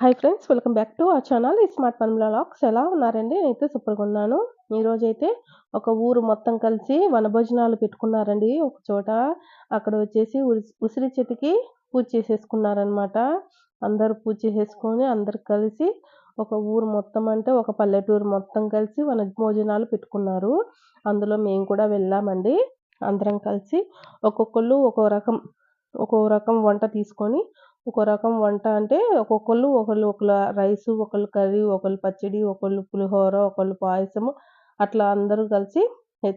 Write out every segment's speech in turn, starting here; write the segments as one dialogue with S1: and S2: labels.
S1: Hi friends welcome back to ఆ channel ఈ smart pun blogs ఎలా ఉన్నారండి? నేనైతే సూపర్గా ఉన్నాను. ఈరోజైతే ఒక ఊరు మొత్తం కలిసి వనభోజనాలు పెట్టుకున్నారండి. ఒక చోట అక్కడ వచ్చేసి ఉసిరి చెట్టుకి పూజ చేసేసుకున్నారనమాట అందరూ పూజ చేసేసుకొని అందరు కలిసి ఒక ఊరు మొత్తం అంటే ఒక పల్లెటూరు మొత్తం కలిసి వన భోజనాలు పెట్టుకున్నారు. అందులో మేము కూడా వెళ్ళామండి. అందరం కలిసి ఒక్కొక్కళ్ళు ఒక్కో రకం ఒక్కో రకం వంట తీసుకొని ఒక రకం వంట అంటే ఒక్కొక్కళ్ళు ఒకళ్ళు ఒకళ్ళ రైసు ఒకళ్ళు కర్రీ ఒకళ్ళు పచ్చడి ఒకళ్ళు పులిహోర ఒకళ్ళు పాయసము. అట్లా అందరూ కలిసి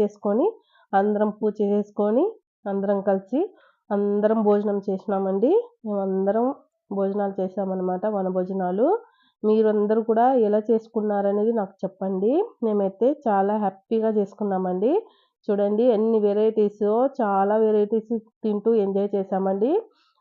S1: చేసుకొని అందరం పూజ చేసుకొని అందరం కలిసి అందరం భోజనం చేసినామండి. మేమందరం భోజనాలు చేసామన్నమాట వన భోజనాలు. మీరందరూ కూడా ఎలా చేసుకున్నారనేది నాకు చెప్పండి. మేమైతే చాలా హ్యాపీగా చేసుకున్నామండి. చూడండి ఎన్ని వెరైటీస్ చాలా వెరైటీస్ తింటూ ఎంజాయ్ చేసామండి